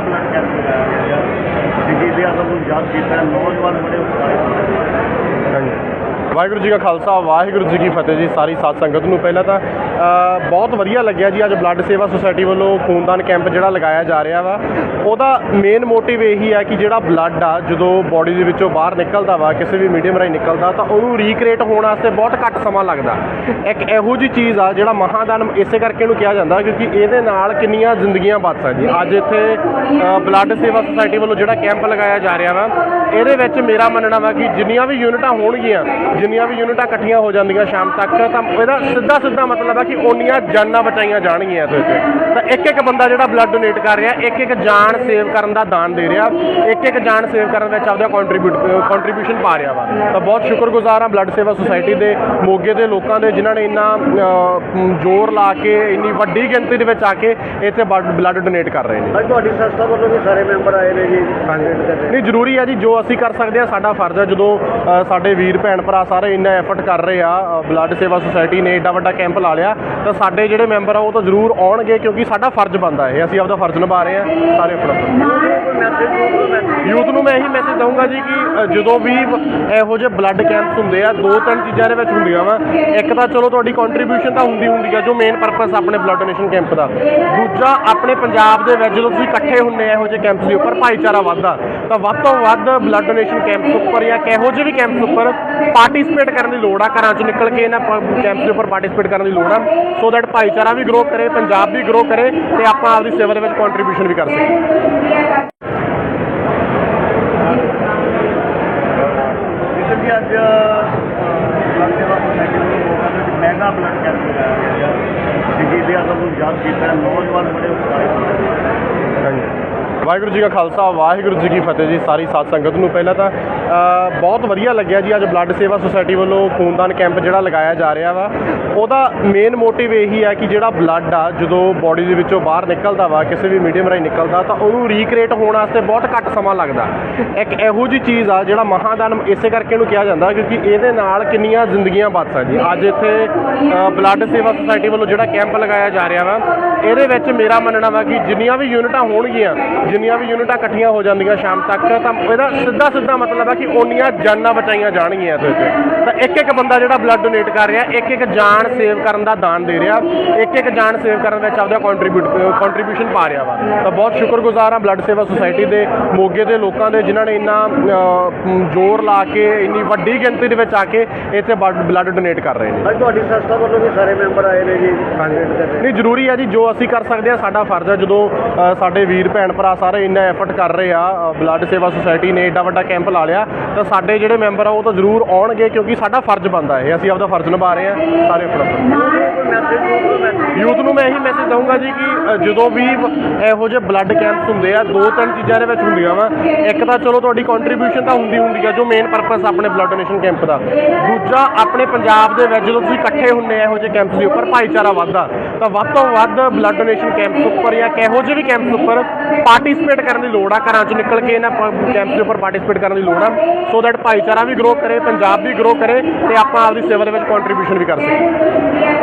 ਆਪਣਾ ਕੈਂਪ ਲਗਾਇਆ ਗਿਆ। ਜੀ ਦੇ ਆਦਮ ਨੂੰ ਯਾਦ ਕੀਤਾ ਨੌਜਵਾਨ ਬੜੇ ਉਤਸ਼ਾਹਿਤ ਹੋਏ। ਵਾਹਿਗੁਰੂ ਜੀ ਕਾ ਖਾਲਸਾ, ਵਾਹਿਗੁਰੂ ਜੀ ਕੀ ਫਤਿਹ ਜੀ, ਸਾਰੀ ਸਾਧ ਸੰਗਤ ਨੂੰ ਪਹਿਲਾਂ ਤਾਂ ਬਹੁਤ ਵਧੀਆ ਲੱਗਿਆ ਜੀ ਅੱਜ ਬਲੱਡ ਸੇਵਾ ਸੁਸਾਇਟੀ ਵੱਲੋਂ ਖੂਨਦਾਨ ਕੈਂਪ ਜਿਹੜਾ ਲਗਾਇਆ ਜਾ ਰਿਹਾ ਵਾ। ਉਹਦਾ ਮੇਨ ਮੋਟਿਵ ਇਹੀ ਹੈ ਕਿ ਜਿਹੜਾ ਬਲੱਡ ਆ, ਜਦੋਂ ਬਾਡੀ ਦੇ ਵਿੱਚੋਂ ਬਾਹਰ ਨਿਕਲਦਾ ਵਾ, ਕਿਸੇ ਵੀ ਮੀਡੀਅਮ ਰਾਹੀਂ ਨਿਕਲਦਾ, ਤਾਂ ਉਹਨੂੰ ਰੀਕ੍ਰੀਏਟ ਹੋਣ ਵਾਸਤੇ ਬਹੁਤ ਘੱਟ ਸਮਾਂ ਲੱਗਦਾ। ਇੱਕ ਇਹੋ ਜੀ ਚੀਜ਼ ਆ, ਜਿਹੜਾ ਮਹਾਦਾਨ, ਇਸੇ ਕਰਕੇ ਇਹਨੂੰ ਕਿਹਾ ਜਾਂਦਾ, ਕਿਉਂਕਿ ਇਹਦੇ ਨਾਲ ਕਿੰਨੀਆਂ ਜ਼ਿੰਦਗੀਆਂ ਬਚ ਸਕਦੀਆਂ। ਅੱਜ ਇੱਥੇ ਬਲੱਡ ਸੇਵਾ ਸੁਸਾਇਟੀ ਵੱਲੋਂ ਜਿਹੜਾ ਕੈਂਪ ਲਗਾਇਆ ਜਾ ਰਿਹਾ ਵਾ, ਇਹਦੇ ਵਿੱਚ ਮੇਰਾ ਮੰਨਣਾ ਵਾ ਕਿ ਜਿੰਨੀਆਂ ਵੀ ਯੂਨਿਟਾਂ ਹੋਣਗੀਆਂ ਜਿੰਨੀਆਂ ਵੀ ਯੂਨਿਟਾਂ ਇਕੱਠੀਆਂ ਹੋ ਜਾਂਦੀਆਂ ਸ਼ਾਮ ਤੱਕ ਤਾਂ ਇਹਦਾ ਸਿੱਧਾ ਸਿੱਧਾ ਮਤਲਬ ਹੈ ਕਿ ਓਨੀਆਂ ਜਾਨਾਂ ਬਚਾਈਆਂ ਜਾਣਗੀਆਂ ਇਹਦੇ ਵਿੱਚ। ਤਾਂ ਇੱਕ ਇੱਕ ਬੰਦਾ ਜਿਹੜਾ ਬਲੱਡ ਡੋਨੇਟ ਕਰ ਰਿਹਾ ਇੱਕ ਇੱਕ ਜਾਨ ਸੇਵ ਕਰਨ ਦਾ ਦਾਨ ਦੇ ਰਿਹਾ ਇੱਕ ਇੱਕ ਜਾਨ ਸੇਵ ਕਰਨ ਵਿੱਚ ਆਪਦਾ ਕੰਟਰੀਬਿਊਟ ਕੰਟਰੀਬਿਊਸ਼ਨ ਪਾ ਰਿਹਾ ਵਾ। ਤਾਂ ਬਹੁਤ ਸ਼ੁਕਰਗੁਜ਼ਾਰ ਹਾਂ ਬਲੱਡ ਸੇਵਾ ਸੁਸਾਇਟੀ ਦੇ ਮੋਗੇ ਦੇ ਲੋਕਾਂ ਦੇ ਜਿਨ੍ਹਾਂ ਨੇ ਇੰਨਾ ਜ਼ੋਰ ਲਾ ਕੇ ਇੰਨੀ ਵੱਡੀ ਗਿਣਤੀ ਦੇ ਵਿੱਚ ਆ ਕੇ ਇੱਥੇ ਬਲੱਡ ਡੋਨੇਟ ਕਰ ਰਹੇ ਨੇ। ਅੱਜ ਤੁਹਾਡੀ ਸੰਸਥਾ ਵੱਲੋਂ ਵੀ ਸਾਰੇ ਮੈਂਬਰ ਆਏ ਨੇ ਜੀ ਨਹੀਂ ਜ਼ਰੂਰੀ ਹੈ ਜੀ ਜੋ ਅਸੀਂ ਕਰ ਸਕਦੇ ਹਾਂ ਸਾਡਾ ਫਰਜ਼ ਹੈ ਜਦੋਂ ਸਾਡੇ ਵੀਰ ਭੈਣ ਭਰਾ ਸਾਰੇ ਇੰਨਾ ਐਫਰਟ ਕਰ ਰਹੇ ਆ ਬਲੱਡ ਸੇਵਾ ਸੁਸਾਇਟੀ ਨੇ ਏਡਾ ਵੱਡਾ ਕੈਂਪ ਲਾ ਲਿਆ, ਤਾਂ ਸਾਡੇ ਜਿਹੜੇ ਮੈਂਬਰ ਆ ਉਹ ਤਾਂ ਜ਼ਰੂਰ ਆਉਣਗੇ ਕਿਉਂਕਿ ਸਾਡਾ ਫਰਜ਼ ਬਣਦਾ ਹੈ ਅਸੀਂ ਆਪਦਾ ਫਰਜ਼ ਨਿਭਾ ਰਹੇ ਹਾਂ ਸਾਰੇ ਆਪਣਾ ਯੂਥ ਨੂੰ ਮੈਂ ਇਹੀ ਮੈਸੇਜ ਦਊਂਗਾ ਜੀ ਕਿ ਜਦੋਂ ਵੀ ਇਹੋ ਜਿਹੇ ਬਲੱਡ ਕੈਂਪਸ ਹੁੰਦੇ ਆ, ਦੋ ਤਿੰਨ ਚੀਜ਼ਾਂ ਦੇ ਵਿੱਚ ਹੁੰਦੀਆਂ ਵਾ, ਇੱਕ ਤਾਂ ਚਲੋ ਤੁਹਾਡੀ ਕੰਟਰੀਬਿਊਸ਼ਨ ਤਾਂ ਹੁੰਦੀ ਹੁੰਦੀ ਆ, ਜੋ ਮੇਨ ਪਰਪਸ ਆਪਣੇ ਬਲੱਡ ਡੋਨੇਸ਼ਨ ਕੈਂਪ ਦਾ। ਦੂਜਾ, ਆਪਣੇ ਪੰਜਾਬ ਦੇ ਵਿੱਚ ਜਦੋਂ ਤੁਸੀਂ ਇਕੱਠੇ ਹੁੰਦੇ ਆ ਇਹੋ ਜਿਹੇ ਕੈਂਪਸ ਦੇ ਉੱਪਰ, ਭਾਈਚਾਰਾ ਵੱਧਦਾ। ਤਾਂ ਵੱਧ ਤੋਂ ਵੱਧ ਬਲੱਡ ਡੋਨੇਸ਼ਨ ਕੈਂਪਸ ਉੱਪਰ ਜਾਂ ਕਿਹੋ ਜਿਹੇ ਵੀ ਕੈਂਪਸ ਉੱਪਰ ਪਾਰਟਿਸਿਪੇਟ ਕਰਨ ਦੀ ਲੋੜ ਆ ਘਰਾਂ ਚੋਂ ਨਿਕਲ ਕੇ ਇਹਨਾਂ ਕੈਂਪਸ ਦੇ ਉੱਪਰ ਪਾਰਟਿਸਿਪੇਟ ਕਰਨ ਦੀ ਲੋੜ ਆ ਸੋ ਦੈਟ ਭਾਈਚਾਰਾ ਵੀ ਗਰੋ ਕਰੇ ਪੰਜਾਬ ਵੀ ਗਰੋ ਕਰੇ ਤੇ ਆਪਾਂ ਆਪਦੀ ਸੇਵਾ ਦੇ ਵਿੱਚ ਕੰਟਰੀਬਿਊਸ਼ਨ ਵੀ ਕਰ ਸਕੀਏ। ਕਿ ਅੱਜ ਬਲੱਡ ਸੇਵਾ ਸੁਸਾਇਟੀ ਵੱਲੋਂ ਲੋਕਾਂ ਦੇ ਵਿੱਚ ਮਹਿੰਗਾ ਬਲੱਡ ਕੈਂਪ ਲਗਾਇਆ ਗਿਆ। ਸ਼ਹੀਦ ਆਜ਼ਮ ਨੂੰ ਯਾਦ ਕੀਤਾ ਨੌਜਵਾਨ ਬੜੇ ਉਤਸ਼ਾਹਿਤ ਹਾਂਜੀ। ਵਾਹਿਗੁਰੂ ਜੀ ਕਾ ਖਾਲਸਾ, ਵਾਹਿਗੁਰੂ ਜੀ ਕੀ ਫਤਿਹ ਜੀ, ਸਾਰੀ ਸਾਧ ਸੰਗਤ ਨੂੰ ਪਹਿਲਾਂ ਤਾਂ ਬਹੁਤ ਵਧੀਆ ਲੱਗਿਆ ਜੀ ਅੱਜ ਬਲੱਡ ਸੇਵਾ ਸੁਸਾਇਟੀ ਵੱਲੋਂ ਖੂਨਦਾਨ ਕੈਂਪ ਜਿਹੜਾ ਲਗਾਇਆ ਜਾ ਰਿਹਾ ਵਾ। ਉਹਦਾ ਮੇਨ ਮੋਟਿਵ ਇਹੀ ਹੈ ਕਿ ਜਿਹੜਾ ਬਲੱਡ ਆ, ਜਦੋਂ ਬਾਡੀ ਦੇ ਵਿੱਚੋਂ ਬਾਹਰ ਨਿਕਲਦਾ ਵਾ, ਕਿਸੇ ਵੀ ਮੀਡੀਅਮ ਰਾਹੀਂ ਨਿਕਲਦਾ, ਤਾਂ ਉਹਨੂੰ ਰੀਕ੍ਰੀਏਟ ਹੋਣ ਵਾਸਤੇ ਬਹੁਤ ਘੱਟ ਸਮਾਂ ਲੱਗਦਾ। ਇੱਕ ਇਹੋ ਜੀ ਚੀਜ਼ ਆ, ਜਿਹੜਾ ਮਹਾਦਾਨ, ਇਸੇ ਕਰਕੇ ਇਹਨੂੰ ਕਿਹਾ ਜਾਂਦਾ, ਕਿਉਂਕਿ ਇਹਦੇ ਨਾਲ ਕਿੰਨੀਆਂ ਜ਼ਿੰਦਗੀਆਂ ਬਚ ਸਕਦੀਆਂ। ਅੱਜ ਇੱਥੇ ਬਲੱਡ ਸੇਵਾ ਸੁਸਾਇਟੀ ਵੱਲੋਂ ਜਿਹੜਾ ਕੈਂਪ ਲਗਾਇਆ ਜਾ ਰਿਹਾ ਵਾ, ਇਹਦੇ ਵਿੱਚ ਮੇਰਾ ਮੰਨਣਾ ਵਾ ਕਿ ਜਿੰਨੀਆਂ ਵੀ ਯੂਨਿਟਾਂ ਹੋਣਗੀਆਂ ਜਿੰਨੀਆਂ ਵੀ ਯੂਨਿਟਾਂ ਇਕੱਠੀਆਂ ਹੋ ਜਾਂਦੀਆਂ ਸ਼ਾਮ ਤੱਕ ਤਾਂ ਇਹਦਾ ਸਿੱਧਾ ਸਿੱਧਾ ਮਤਲਬ ਹੈ ਕਿ ਓਨੀਆਂ ਜਾਨਾਂ ਬਚਾਈਆਂ ਜਾਣਗੀਆਂ ਇਹਦੇ ਵਿੱਚ। ਤਾਂ ਇੱਕ ਇੱਕ ਬੰਦਾ ਜਿਹੜਾ ਬਲੱਡ ਡੋਨੇਟ ਕਰ ਰਿਹਾ ਇੱਕ ਇੱਕ ਜਾਨ ਸੇਵ ਕਰਨ ਦਾ ਦਾਨ ਦੇ ਰਿਹਾ ਇੱਕ ਇੱਕ ਜਾਨ ਸੇਵ ਕਰਨ ਵਿੱਚ ਆਪਦਾ ਕੰਟਰੀਬਿਊਟ ਕੰਟਰੀਬਿਊਸ਼ਨ ਪਾ ਰਿਹਾ ਵਾ। ਤਾਂ ਬਹੁਤ ਸ਼ੁਕਰਗੁਜ਼ਾਰ ਹਾਂ ਬਲੱਡ ਸੇਵਾ ਸੁਸਾਇਟੀ ਦੇ ਮੋਗੇ ਦੇ ਲੋਕਾਂ ਦੇ ਜਿਨ੍ਹਾਂ ਨੇ ਇੰਨਾ ਜ਼ੋਰ ਲਾ ਕੇ ਇੰਨੀ ਵੱਡੀ ਗਿਣਤੀ ਦੇ ਵਿੱਚ ਆ ਕੇ ਇੱਥੇ ਬਲੱਡ ਡੋਨੇਟ ਕਰ ਰਹੇ ਨੇ। ਅੱਜ ਤੁਹਾਡੀ ਸੰਸਥਾ ਵੱਲੋਂ ਵੀ ਸਾਰੇ ਮੈਂਬਰ ਆਏ ਨੇ ਜੀ ਨਹੀਂ ਜ਼ਰੂਰੀ ਹੈ ਜੀ ਜੋ ਅਸੀਂ ਕਰ ਸਕਦੇ ਹਾਂ ਸਾਡਾ ਫਰਜ਼ ਹੈ ਜਦੋਂ ਸਾਡੇ ਵੀਰ ਭੈਣ ਭਰਾ ਸਾਰੇ ਇੰਨਾ ਐਫਰਟ ਕਰ ਰਹੇ ਆ ਬਲੱਡ ਸੇਵਾ ਸੁਸਾਇਟੀ ਨੇ ਏਡਾ ਵੱਡਾ ਕੈਂਪ ਲਾ ਲਿਆ, ਤਾਂ ਸਾਡੇ ਜਿਹੜੇ ਮੈਂਬਰ ਆ ਉਹ ਤਾਂ ਜ਼ਰੂਰ ਆਉਣਗੇ ਕਿਉਂਕਿ ਸਾਡਾ ਫਰਜ਼ ਬਣਦਾ ਹੈ ਅਸੀਂ ਆਪਦਾ ਫਰਜ਼ ਨਿਭਾ ਰਹੇ ਹਾਂ ਸਾਰੇ ਆਪਣਾ। ਕੋਈ ਯੂਥ ਨੂੰ ਮੈਂ ਇਹੀ ਮੈਸੇਜ ਦਊਂਗਾ ਜੀ ਕਿ ਜਦੋਂ ਵੀ ਇਹੋ ਜਿਹੇ ਬਲੱਡ ਕੈਂਪਸ ਹੁੰਦੇ ਆ, ਦੋ ਤਿੰਨ ਚੀਜ਼ਾਂ ਦੇ ਵਿੱਚ ਹੁੰਦੀਆਂ ਵਾ। ਇੱਕ ਤਾਂ ਚਲੋ ਤੁਹਾਡੀ ਕੰਟਰੀਬਿਊਸ਼ਨ ਤਾਂ ਹੁੰਦੀ ਹੁੰਦੀ ਆ, ਜੋ ਮੇਨ ਪਰਪਸ ਆਪਣੇ ਬਲੱਡ ਡੋਨੇਸ਼ਨ ਕੈਂਪ ਦਾ। ਦੂਜਾ, ਆਪਣੇ ਪੰਜਾਬ ਦੇ ਵਿੱਚ ਜਦੋਂ ਤੁਸੀਂ ਇਕੱਠੇ ਹੁੰਦੇ ਆ ਇਹੋ ਜਿਹੇ ਕੈਂਪਸ ਦੇ ਉੱਪਰ, ਭਾਈਚਾਰਾ ਵੱਧਦਾ। ਤਾਂ ਵੱਧ ਤੋਂ ਵੱਧ ਬਲੱਡ ਡੋਨੇਸ਼ਨ ਕੈਂਪਸ ਉੱਪਰ ਜਾਂ ਕਿਹੋ ਜਿਹੇ ਵੀ ਕੈਂਪਸ ਉੱਪਰ ਪਾਰਟਿਸਿਪੇਟ ਕਰਨ ਦੀ ਲੋੜ ਆ, ਘਰਾਂ 'ਚ ਨਿਕਲ ਕੇ ਇਹਨਾਂ ਕੈਂਪਸ ਦੇ ਉੱਪਰ ਪਾਰਟਿਸਿਪੇਟ ਕਰਨ ਦੀ ਲੋੜ ਆ ਸੋ ਦੈਟ ਭਾਈਚਾਰਾ ਵੀ ਗਰੋ ਕਰੇ, ਪੰਜਾਬ ਵੀ ਗਰੋ ਕਰੇ ਤੇ ਆਪਾਂ ਆਪਦੀ ਸੇਵਾ ਦੇ ਵਿੱਚ ਕੰਟਰੀਬਿਊਸ਼ਨ ਵੀ ਕਰ ਸਕੀਏ।